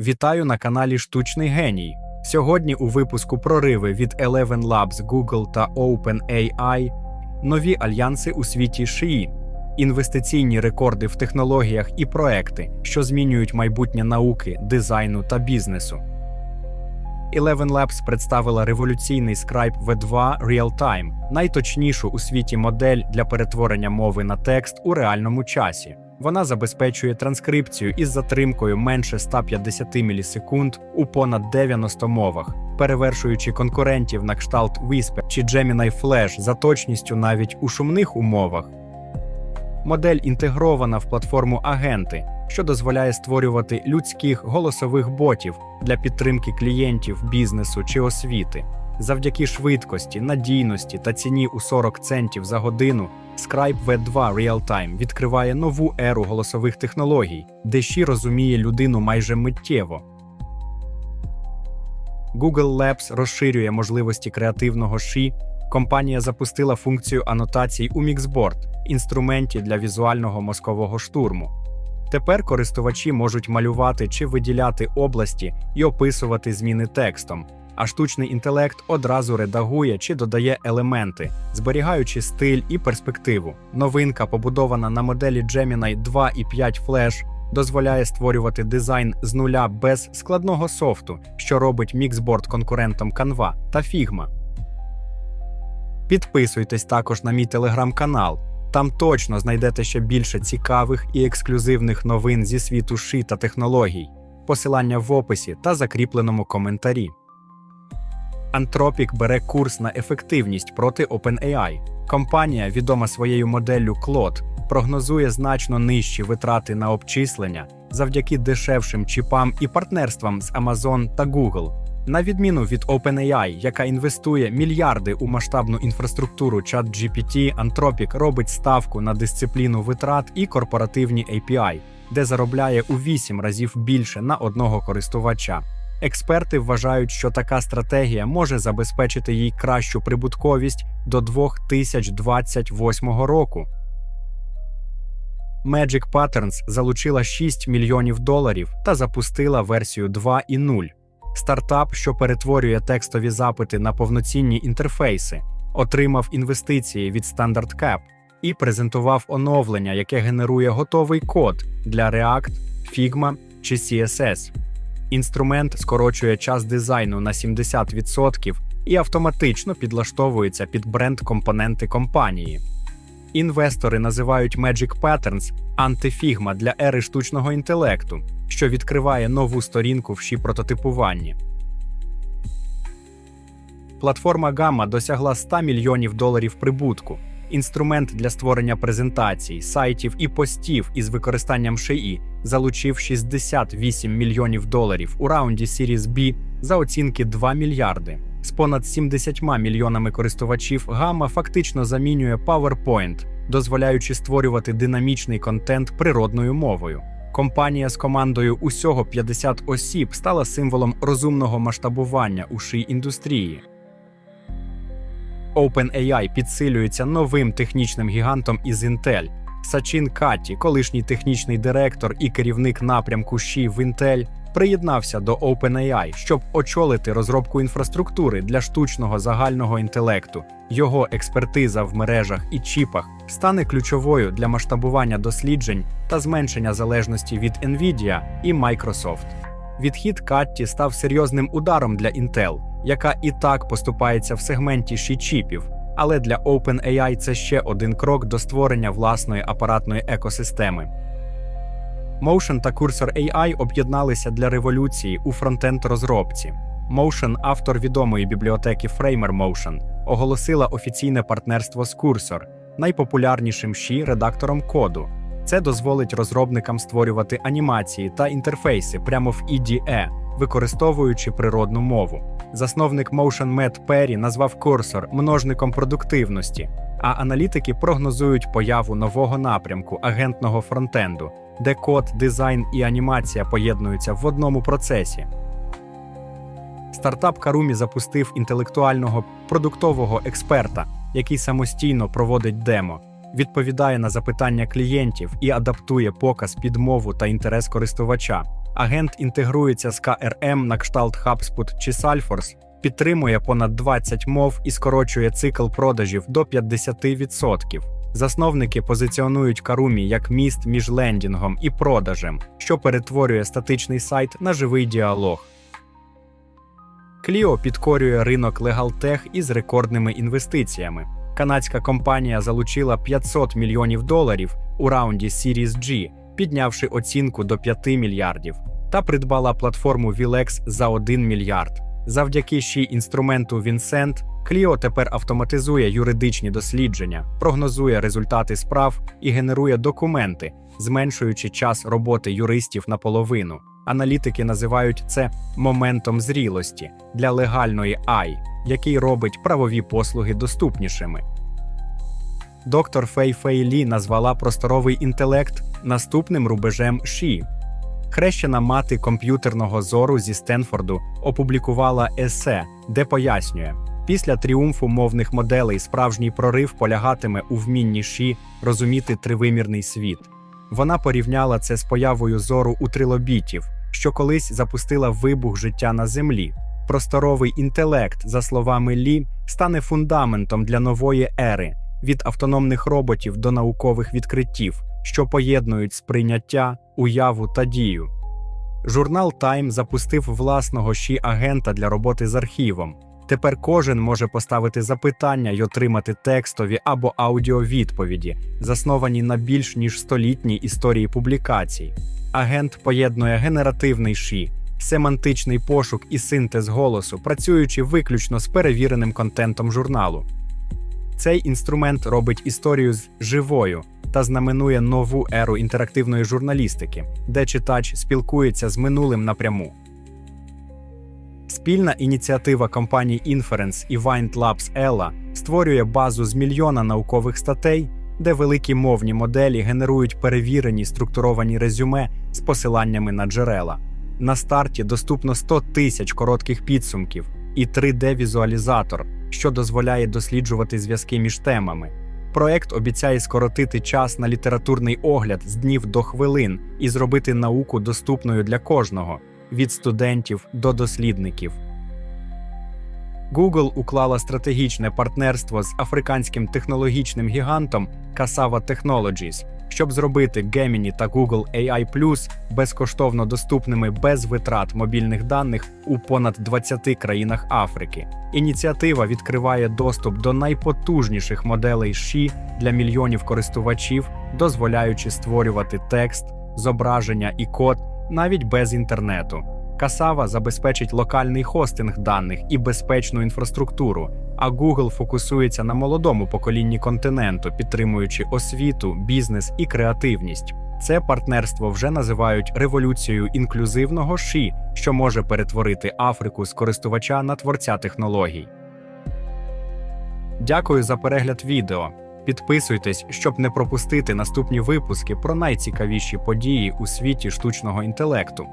Вітаю на каналі Штучний Геній. Сьогодні у випуску прориви від Eleven Labs, Google та OpenAI, нові альянси у світі ШИІ, інвестиційні рекорди в технологіях і проекти, що змінюють майбутнє науки, дизайну та бізнесу. Eleven Labs представила революційний Scribe V2 Real-Time, найточнішу у світі модель для перетворення мови на текст у реальному часі. Вона забезпечує транскрипцію із затримкою менше 150 мілісекунд у понад 90 мовах, перевершуючи конкурентів на кшталт Whisper чи Gemini Flash за точністю навіть у шумних умовах. Модель інтегрована в платформу Агенти, що дозволяє створювати людських голосових ботів для підтримки клієнтів, бізнесу чи освіти. Завдяки швидкості, надійності та ціні у 40 центів за годину Scribe V2 Real-Time відкриває нову еру голосових технологій, де Ші розуміє людину майже миттєво. Google Labs розширює можливості креативного Ші. Компанія запустила функцію анотацій у Mixboard, інструменті для візуального мозкового штурму. Тепер користувачі можуть малювати чи виділяти області і описувати зміни текстом, а штучний інтелект одразу редагує чи додає елементи, зберігаючи стиль і перспективу. Новинка, побудована на моделі Gemini 2 і 5 Flash, дозволяє створювати дизайн з нуля без складного софту, що робить міксборд конкурентом Canva та Figma. Підписуйтесь також на мій телеграм-канал. Там точно знайдете ще більше цікавих і ексклюзивних новин зі світу ши та технологій. Посилання в описі та закріпленому коментарі. Anthropic бере курс на ефективність проти OpenAI. Компанія, відома своєю моделлю Claude, прогнозує значно нижчі витрати на обчислення завдяки дешевшим чіпам і партнерствам з Amazon та Google. На відміну від OpenAI, яка інвестує мільярди у масштабну інфраструктуру ChatGPT, Anthropic робить ставку на дисципліну витрат і корпоративні API, де заробляє у 8 разів більше на одного користувача. Експерти вважають, що така стратегія може забезпечити їй кращу прибутковість до 2028 року. Magic Patterns залучила 6 мільйонів доларів та запустила версію 2.0. Стартап, що перетворює текстові запити на повноцінні інтерфейси, отримав інвестиції від StandardCap і презентував оновлення, яке генерує готовий код для React, Figma чи CSS. Інструмент скорочує час дизайну на 70% і автоматично підлаштовується під бренд-компоненти компанії. Інвестори називають Magic Patterns антифігма для ери штучного інтелекту, що відкриває нову сторінку в ші прототипуванні. Платформа Gamma досягла 100 мільйонів доларів прибутку. Інструмент для створення презентацій, сайтів і постів із використанням шиї залучив 68 мільйонів доларів у раунді Series B за оцінки 2 мільярди. З понад 70 мільйонами користувачів Gamma фактично замінює PowerPoint, дозволяючи створювати динамічний контент природною мовою. Компанія з командою усього 50 осіб стала символом розумного масштабування у ший індустрії. OpenAI підсилюється новим технічним гігантом із Intel. Сачин Катті, колишній технічний директор і керівник напрямку ШІ в Intel, приєднався до OpenAI, щоб очолити розробку інфраструктури для штучного загального інтелекту. Його експертиза в мережах і чіпах стане ключовою для масштабування досліджень та зменшення залежності від Nvidia і Microsoft. Відхід Катті став серйозним ударом для Intel, яка і так поступається в сегменті ші-чіпів, але для OpenAI це ще один крок до створення власної апаратної екосистеми. Motion та Cursor AI об'єдналися для революції у фронтенд розробці. Motion, автор відомої бібліотеки Framer Motion, оголосила офіційне партнерство з Cursor, найпопулярнішим ші редактором коду. Це дозволить розробникам створювати анімації та інтерфейси прямо в IDE, використовуючи природну мову. Засновник Motion Мет Перрі назвав Cursor множником продуктивності, а аналітики прогнозують появу нового напрямку агентного фронтенду, де код, дизайн і анімація поєднуються в одному процесі. Стартап Карумі запустив інтелектуального продуктового експерта, який самостійно проводить демо, відповідає на запитання клієнтів і адаптує показ під мову та інтерес користувача. Агент інтегрується з КРМ на кшталт HubSpot чи Salesforce, підтримує понад 20 мов і скорочує цикл продажів до 50%. Засновники позиціонують Карумі як міст між лендінгом і продажем, що перетворює статичний сайт на живий діалог. Кліо підкорює ринок LegalTech із рекордними інвестиціями. Канадська компанія залучила 500 мільйонів доларів у раунді Series G, піднявши оцінку до 5 мільярдів, та придбала платформу Vilex за 1 мільярд. Завдяки ще інструменту Vincent, Clio тепер автоматизує юридичні дослідження, прогнозує результати справ і генерує документи, зменшуючи час роботи юристів наполовину. Аналітики називають це моментом зрілості для легальної AI, який робить правові послуги доступнішими. Доктор Фей Фей Лі назвала просторовий інтелект наступним рубежем ШІ. Хрещена мати комп'ютерного зору зі Стенфорду опублікувала есе, де пояснює, після тріумфу мовних моделей справжній прорив полягатиме у вмінні ШІ розуміти тривимірний світ. Вона порівняла це з появою зору у трилобітів, що колись запустила вибух життя на землі. Просторовий інтелект, за словами Лі, стане фундаментом для нової ери від автономних роботів до наукових відкриттів, що поєднують сприйняття, уяву та дію. Журнал Time запустив власного ші агента для роботи з архівом. Тепер кожен може поставити запитання й отримати текстові або аудіовідповіді, засновані на більш ніж столітній історії публікацій. Агент поєднує генеративний ші, семантичний пошук і синтез голосу, працюючи виключно з перевіреним контентом журналу. Цей інструмент робить історію живою та знаменує нову еру інтерактивної журналістики, де читач спілкується з минулим напряму. Спільна ініціатива компаній Inference і Wind Labs Ella створює базу з мільйона наукових статей, де великі мовні моделі генерують перевірені структуровані резюме з посиланнями на джерела. На старті доступно 100 тисяч коротких підсумків і 3D-візуалізатор, що дозволяє досліджувати зв'язки між темами. Проект обіцяє скоротити час на літературний огляд з днів до хвилин і зробити науку доступною для кожного від студентів до дослідників. Google уклала стратегічне партнерство з африканським технологічним гігантом Cassava Technologies, щоб зробити Gemini та Google AI безкоштовно доступними без витрат мобільних даних у понад 20 країнах Африки. Ініціатива відкриває доступ до найпотужніших моделей ШІ для мільйонів користувачів, дозволяючи створювати текст, зображення і код навіть без інтернету. Касава забезпечить локальний хостинг даних і безпечну інфраструктуру, а Google фокусується на молодому поколінні континенту, підтримуючи освіту, бізнес і креативність. Це партнерство вже називають революцією інклюзивного ШІ, що може перетворити Африку з користувача на творця технологій. Дякую за перегляд відео. Підписуйтесь, щоб не пропустити наступні випуски про найцікавіші події у світі штучного інтелекту.